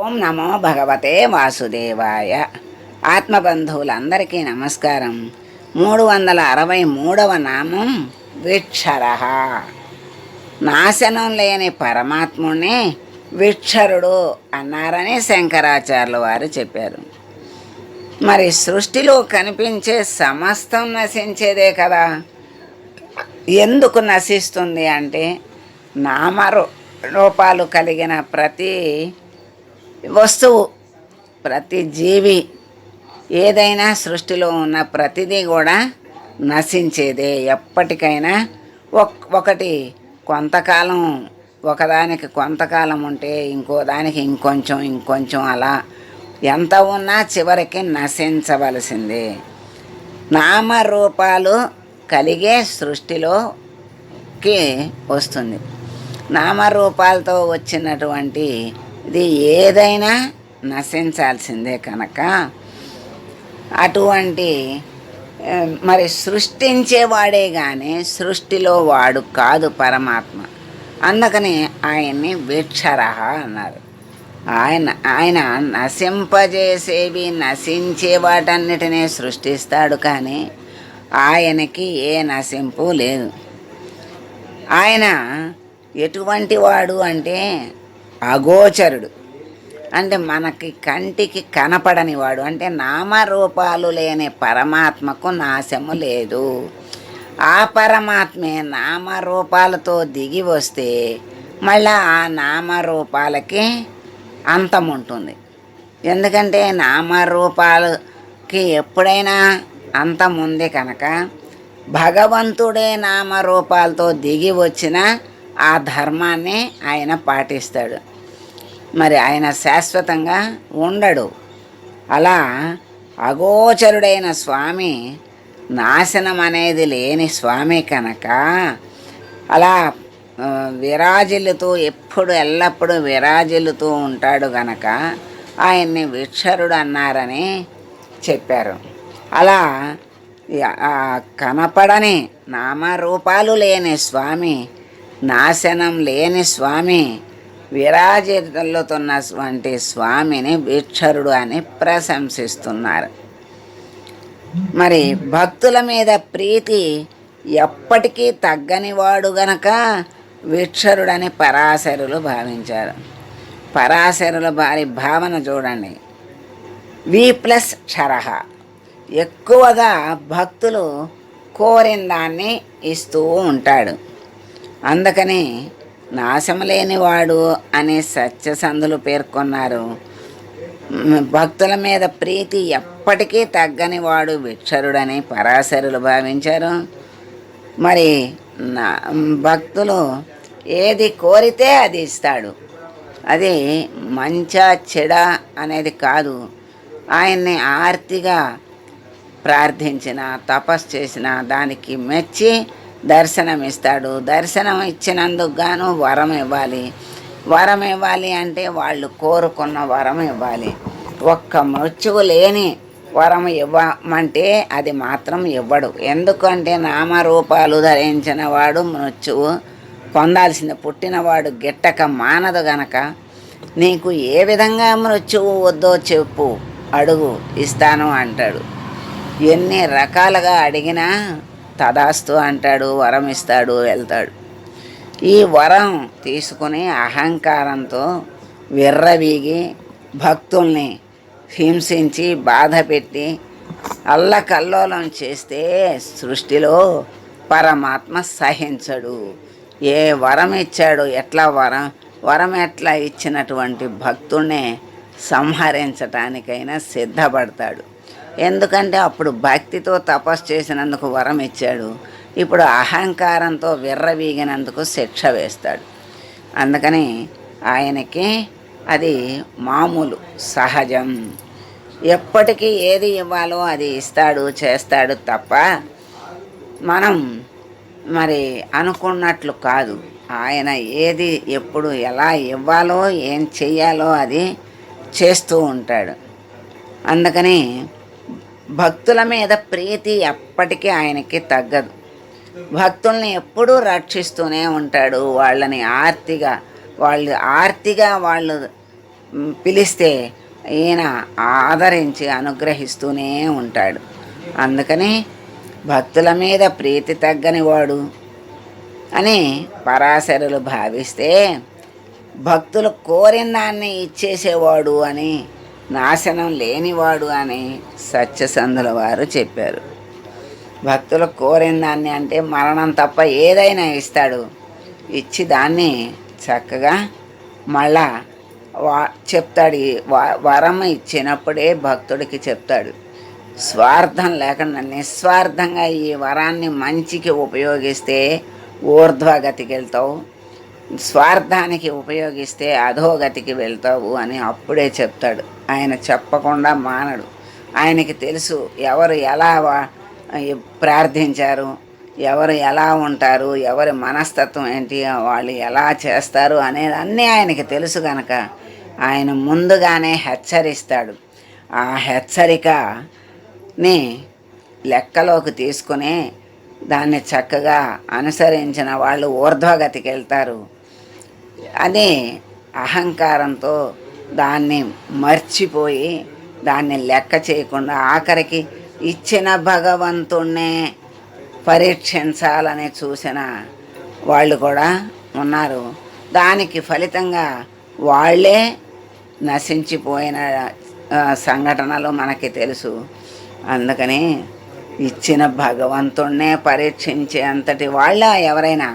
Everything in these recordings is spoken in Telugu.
ఓం నమో భగవతే వాసుదేవాయ. ఆత్మబంధువులందరికీ నమస్కారం. మూడు వందల అరవై మూడవ నామం విక్షర. నాశనం లేని పరమాత్ముణ్ణి విక్షరుడు అన్నారని శంకరాచార్యులు వారు చెప్పారు. మరి సృష్టిలో కనిపించే సమస్తం నశించేదే కదా. ఎందుకు నశిస్తుంది అంటే నామరూ రూపాలు కలిగిన ప్రతి వస్తువు. ప్రతి జీవి ఏదైనా సృష్టిలో ఉన్న ప్రతిదీ కూడా నశించేదే. ఎప్పటికైనా ఒక్ ఒకటి కొంతకాలం ఒకదానికి కొంతకాలం ఉంటే ఇంకో దానికి ఇంకొంచెం ఇంకొంచెం అలా ఎంత ఉన్నా చివరికి నశించవలసిందే. నామరూపాలు కలిగే సృష్టిలోకి వస్తుంది. నామరూపాలతో వచ్చినటువంటి ఇది ఏదైనా నశించాల్సిందే కనుక. అటువంటి మరి సృష్టించేవాడే కానీ సృష్టిలో వాడు కాదు పరమాత్మ. అందుకని ఆయన్ని వీక్షరహ అన్నారు. ఆయన ఆయన నశింపజేసేవి నశించే వాటన్నిటినీ సృష్టిస్తాడు కానీ ఆయనకి ఏ నశింపు లేదు. ఆయన ఎటువంటి వాడు అంటే అగోచరుడు. అంటే మనకి కంటికి కనపడని వాడు అంటే నామరూపాలు లేని పరమాత్మకు నాశము లేదు. ఆ పరమాత్మే నామరూపాలతో దిగి వస్తే మళ్ళా ఆ నామరూపాలకి అంతం ఉంటుంది. ఎందుకంటే నామరూపాలకి ఎప్పుడైనా అంతం ఉంది కనుక భగవంతుడే నామరూపాలతో దిగి వచ్చిన ఆ ధర్మాన్ని ఆయన పాటిస్తాడు. మరి ఆయన శాశ్వతంగా ఉండడు. అలా అగోచరుడైన స్వామి నాశనం అనేది లేని స్వామి కనుక అలా విరాజిల్లుతూ ఎప్పుడు ఎల్లప్పుడూ విరాజిల్లుతూ ఉంటాడు గనక ఆయన్ని విక్షరుడు అన్నారని చెప్పారు. అలా కనపడని నామరూపాలు లేని స్వామి నాశనం లేని స్వామి విరాజిల్లుతున్నటువంటి స్వామిని విక్షరుడు అని ప్రశంసిస్తున్నారు. మరి భక్తుల మీద ప్రీతి ఎప్పటికీ తగ్గనివాడు గనక విక్షరుడని పరాశరులు భావించారు. పరాశరుల వారి భావన చూడండి. వి ప్లస్ క్షరహ. ఎక్కువగా భక్తులు కోరిన దాన్ని ఇస్తూ ఉంటాడు. అందుకని నాశం లేనివాడు అనే సత్యసంధులు పేర్కొన్నారు. భక్తుల మీద ప్రీతి ఎప్పటికీ తగ్గని వాడు విక్షరుడని పరాశరులు భావించారు. మరి నా భక్తులు ఏది కోరితే అది ఇస్తాడు. అది మంచా చెడ అనేది కాదు. ఆయన్ని ఆర్తిగా ప్రార్థించిన తపస్సు చేసిన దానికి మెచ్చి దర్శనం ఇస్తాడు దర్శనం ఇచ్చినందుకు గాను వరం ఇవ్వాలి. వరం ఇవ్వాలి అంటే వాళ్ళు కోరుకున్న వరం ఇవ్వాలి. ఒక్క మృత్యువు లేని వరం ఇవ్వమంటే అది మాత్రం ఇవ్వడు. ఎందుకంటే నామరూపాలు ధరించిన వాడు మృత్యువు. పొందాల్సింది పుట్టినవాడు గిట్టక మానదు గనక నీకు ఏ విధంగా మృత్యువు వద్దో చెప్పు. అడుగు ఇస్తాను అంటాడు. ఎన్ని రకాలుగా అడిగినా తదాస్తు అంటాడు వరం ఇస్తాడు వెళ్తాడు. ఈ వరం తీసుకుని అహంకారంతో విర్రవీగి భక్తుల్ని హింసించి బాధ పెట్టి అల్లకల్లోలం చేస్తే సృష్టిలో పరమాత్మ సహించడు. ఏ వరం ఇచ్చాడు ఎట్లా వరం వరం ఎట్లా ఇచ్చినటువంటి భక్తుడినే సంహరించటానికైనా సిద్ధపడతాడు. ఎందుకంటే అప్పుడు భక్తితో తపస్సు చేసినందుకు వరం ఇచ్చాడు. ఇప్పుడు అహంకారంతో విర్రవీగినందుకు శిక్ష వేస్తాడు. అందుకని ఆయనకి అది మామూలు సహజం. ఎప్పటికీ ఏది ఇవ్వాలో అది ఇస్తాడు చేస్తాడు తప్ప మనం మరి అనుకున్నట్లు కాదు. ఆయన ఏది ఎప్పుడు ఎలా ఇవ్వాలో ఏం చెయ్యాలో అది చేస్తూ ఉంటాడు. అందుకని భక్తుల మీద ప్రీతి ఎప్పటికీ ఆయనకి తగ్గదు. భక్తుల్ని ఎప్పుడూ రక్షిస్తూనే ఉంటాడు. వాళ్ళని ఆర్తిగా వాళ్ళు ఆర్తిగా వాళ్ళు పిలిస్తే ఈయన ఆదరించి అనుగ్రహిస్తూనే ఉంటాడు. అందుకని భక్తుల మీద ప్రీతి తగ్గని వాడు అని పరాశరులు భావిస్తే భక్తులు కోరిన దాన్ని ఇచ్చేసేవాడు అని నాశనం లేనివాడు అని సత్యసంధుల వారు చెప్పారు. భక్తులు కోరిన దాన్ని అంటే మరణం తప్ప ఏదైనా ఇస్తాడు. ఇచ్చి దాన్ని చక్కగా మళ్ళా వా చెప్తాడు. ఈ వ- వరం ఇచ్చినప్పుడే భక్తుడికి చెప్తాడు. స్వార్థం లేకుండా నిస్వార్థంగా ఈ వరాన్ని మంచికి ఉపయోగిస్తే ఊర్ధ్వగతికి వెళ్తావు. స్వార్థానికి ఉపయోగిస్తే అధోగతికి వెళ్తావు అని అప్పుడే చెప్తాడు. ఆయన చెప్పకుండా మానడు. ఆయనకి తెలుసు ఎవరు ఎలా వా- ప్రార్థించారు ఎవరు ఎలా ఉంటారు ఎవరి మనస్తత్వం ఏంటి వాళ్ళు ఎలా చేస్తారు అనేది అన్నీ ఆయనకి తెలుసు గనక ఆయన ముందుగానే హెచ్చరిస్తాడు. ఆ హెచ్చరికని లెక్కలోకి తీసుకుని దాన్ని చక్కగా అనుసరించిన వాళ్ళు ఊర్ధ్వగతికి వెళ్తారు అదే అహంకారంతో దాన్ని మర్చిపోయి దాన్ని లెక్క చేయకుండా ఆఖరికి ఇచ్చిన భగవంతుణ్ణే పరీక్షించాలని చూసిన వాళ్ళు కూడా ఉన్నారు. దానికి ఫలితంగా వాళ్ళే నశించిపోయిన సంఘటనలు మనకి తెలుసు. అందుకని ఇచ్చిన భగవంతుణ్ణే పరీక్షించే అంతటి వాళ్ళ ఎవరైనా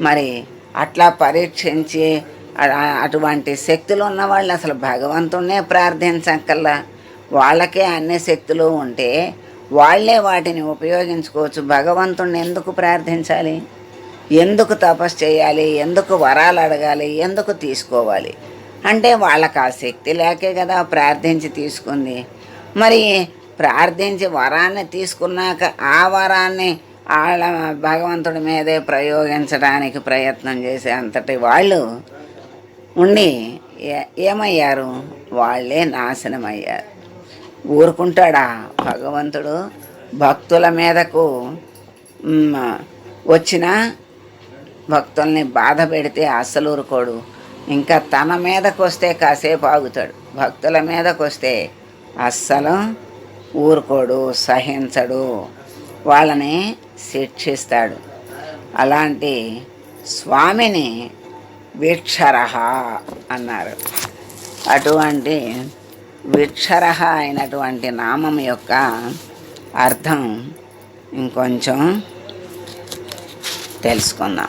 మరి అట్లా పరీక్షించి అటువంటి శక్తులు ఉన్న వాళ్ళు అసలు భగవంతుణ్ణే ప్రార్థించక్కల్లా వాళ్ళకే అన్ని శక్తులు ఉంటే వాళ్ళే వాటిని ఉపయోగించుకోవచ్చు. భగవంతుణ్ణి ఎందుకు ప్రార్థించాలి? ఎందుకు తపస్సు చేయాలి? ఎందుకు వరాలు అడగాలి? ఎందుకు తీసుకోవాలి? అంటే వాళ్ళకి ఆ శక్తి లేకే కదా ప్రార్థించి తీసుకుంది. మరి ప్రార్థించి వరాన్ని తీసుకున్నాక ఆ వరాన్ని వాళ్ళ భగవంతుడి మీదే ప్రయోగించడానికి ప్రయత్నం చేసే అంతటి వాళ్ళు ఉండి ఏ- ఏమయ్యారు? వాళ్ళే నాశనమయ్యారు. ఊరుకుంటాడా భగవంతుడు? భక్తుల మీదకు వచ్చిన భక్తుల్ని బాధ పెడితే అస్సలు ఊరుకోడు. ఇంకా తన మీదకు వస్తే కాసేపు ఆగుతాడు. భక్తుల మీదకు వస్తే అస్సలు ఊరుకోడు సహించడు. వాళ్ళని శిక్షిస్తాడు. అలాంటి స్వామిని విక్షరహ అన్నారు. అటువంటి విక్షరహ అయినటువంటి నామం యొక్క అర్థం ఇంకొంచెం తెలుసుకుందాం.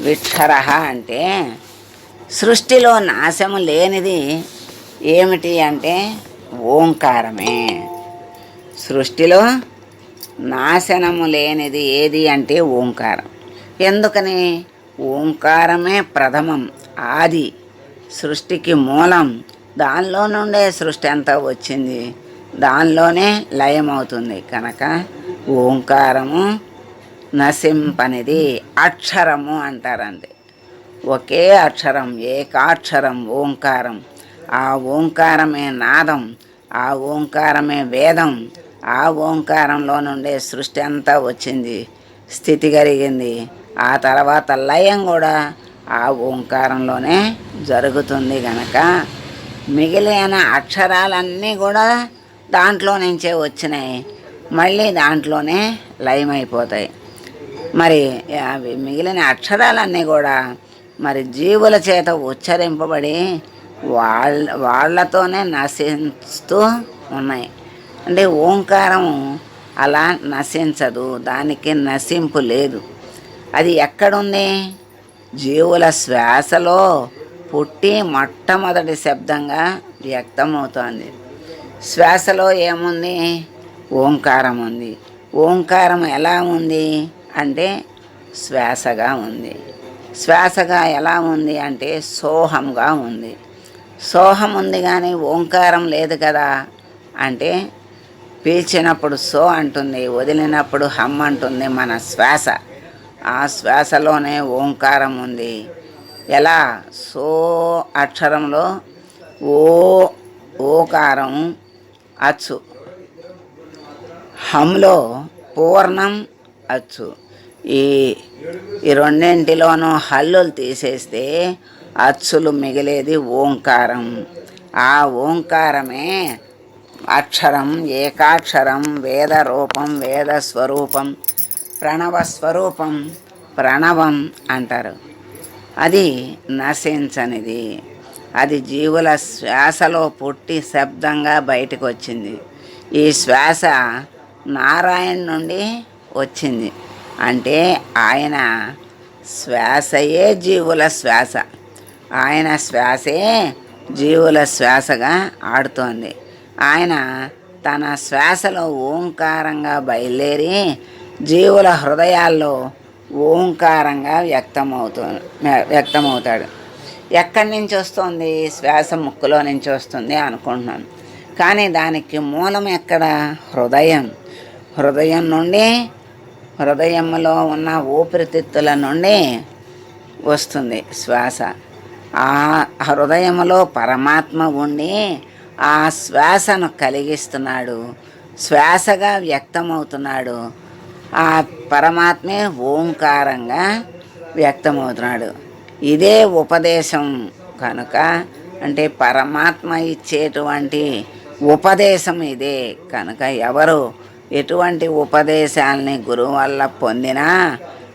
విక్షరహ అంటే సృష్టిలో నాశం లేనిది ఏమిటి అంటే ఓంకారమే. సృష్టిలో నాశనము లేనిది ఏది అంటే ఓంకారం. ఎందుకని? ఓంకారమే ప్రథమం ఆది సృష్టికి మూలం. దానిలో నుండే సృష్టి అంతా వచ్చింది. దానిలోనే లయమవుతుంది కనుక ఓంకారము నశింపనిది అక్షరము అంటారండి. ఒకే అక్షరం ఏకాక్షరం ఓంకారం. ఆ ఓంకారమే నాదం ఆ ఓంకారమే వేదం ఆ ఓంకారంలో నుండే సృష్టి అంతా వచ్చింది స్థితి కలిగింది. ఆ తర్వాత లయం కూడా ఆ ఓంకారంలోనే జరుగుతుంది గనక. మిగిలిన అక్షరాలన్నీ కూడా దాంట్లో నుంచే వచ్చినాయి. మళ్ళీ దాంట్లోనే లయమైపోతాయి. మరి అవి మిగిలిన అక్షరాలన్నీ కూడా మరి జీవుల చేత ఉచ్చరింపబడి వాళ్ళ వాళ్ళతోనే నశిస్తూ ఉన్నాయి. అంటే ఓంకారం అలా నశించదు. దానికి నశింపు లేదు. అది ఎక్కడుంది? జీవుల శ్వాసలో పుట్టి మొట్టమొదటి శబ్దంగా వ్యక్తమవుతోంది. శ్వాసలో ఏముంది? ఓంకారం ఉంది. ఓంకారం ఎలా ఉంది? అంటే శ్వాసగా ఉంది. శ్వాసగా ఎలా ఉంది? అంటే సోహంగా ఉంది. సోహం ఉంది కానీ ఓంకారం లేదు కదా? అంటే పీల్చినప్పుడు సో అంటుంది వదిలినప్పుడు హమ్ అంటుంది మన శ్వాస. ఆ శ్వాసలోనే ఓంకారం ఉంది. ఎలా? సో అక్షరంలో ఓ ఓకారం అచ్చు. హంలో పూర్ణం అచ్చు. ఈ ఈ రెండింటిలోనూ హల్లులు తీసేస్తే అచ్చులు మిగిలేది ఓంకారం. ఆ ఓంకారమే అక్షరం ఏకాక్షరం వేద రూపం వేద స్వరూపం ప్రణవ స్వరూపం ప్రణవం అంటారు. అది నశించనిది. అది జీవుల శ్వాసలో పుట్టి శబ్దంగా బయటకు వచ్చింది ఈ శ్వాస నారాయణ నుండి వచ్చింది. అంటే ఆయన శ్వాసయే జీవుల శ్వాస. ఆయన శ్వాసే జీవుల శ్వాసగా ఆడుతోంది. ఆయన తన శ్వాసలో ఓంకారంగా బయలుదేరి జీవుల హృదయాల్లో ఓంకారంగా వ్యక్తమవుతూ వ్యక్తమవుతాడు. ఎక్కడి నుంచి వస్తుంది శ్వాస ముక్కులో నుంచి వస్తుంది అనుకుంటున్నాను. కానీ దానికి మూలం ఎక్కడ? హృదయం. హృదయం నుండి హృదయంలో ఉన్న ఊపిరితిత్తుల నుండి వస్తుంది శ్వాస. ఆ హృదయంలో పరమాత్మ ఉండి ఆ శ్వాసను కలిగిస్తున్నాడు. శ్వాసగా వ్యక్తమవుతున్నాడు. ఆ పరమాత్మే ఓంకారంగా వ్యక్తమవుతున్నాడు. ఇదే ఉపదేశం కనుక అంటే పరమాత్మ ఇచ్చేటువంటి ఉపదేశం ఇదే కనుక ఎవరు ఎటువంటి ఉపదేశాలని గురువు వల్ల పొందినా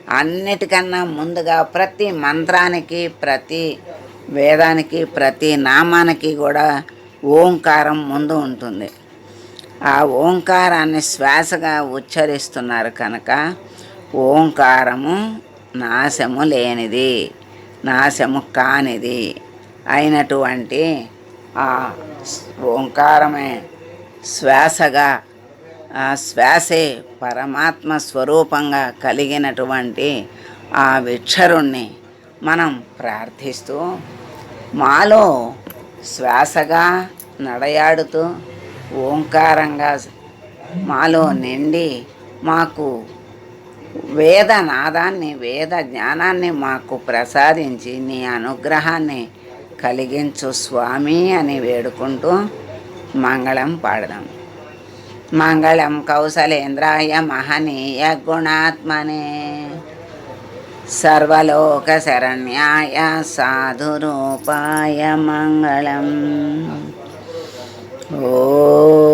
అన్నిటికన్నా ముందుగా ప్రతి మంత్రానికి ప్రతి వేదానికి ప్రతి నామానికి కూడా ఓంకారం ముందు ఉంటుంది. ఆ ఓంకారాన్ని శ్వాసగా ఉచ్చరిస్తున్నారు కనుక ఓంకారము నాశము లేనిది నాశము కానిది అయినటువంటి ఆ ఓంకారమే శ్వాసగా ఆ శ్వాసే పరమాత్మ స్వరూపంగా కలిగినటువంటి ఆ విక్షరుణ్ణి మనం ప్రార్థిస్తూ మాలో శ్వాసగా నడయాడుతూ ఓంకారంగా మాలో నిండి మాకు వేద నాదాన్ని వేద జ్ఞానాన్ని మాకు ప్రసాదించి నీ అనుగ్రహాన్ని కలిగించు స్వామి అని వేడుకుంటూ మంగళం పాడదాం. మంగళం కౌశలేంద్రాయ మహనీయ గుణాత్మనే. సర్వలోక శరణ్యాయ సాధురూపాయ మంగళం. ఓ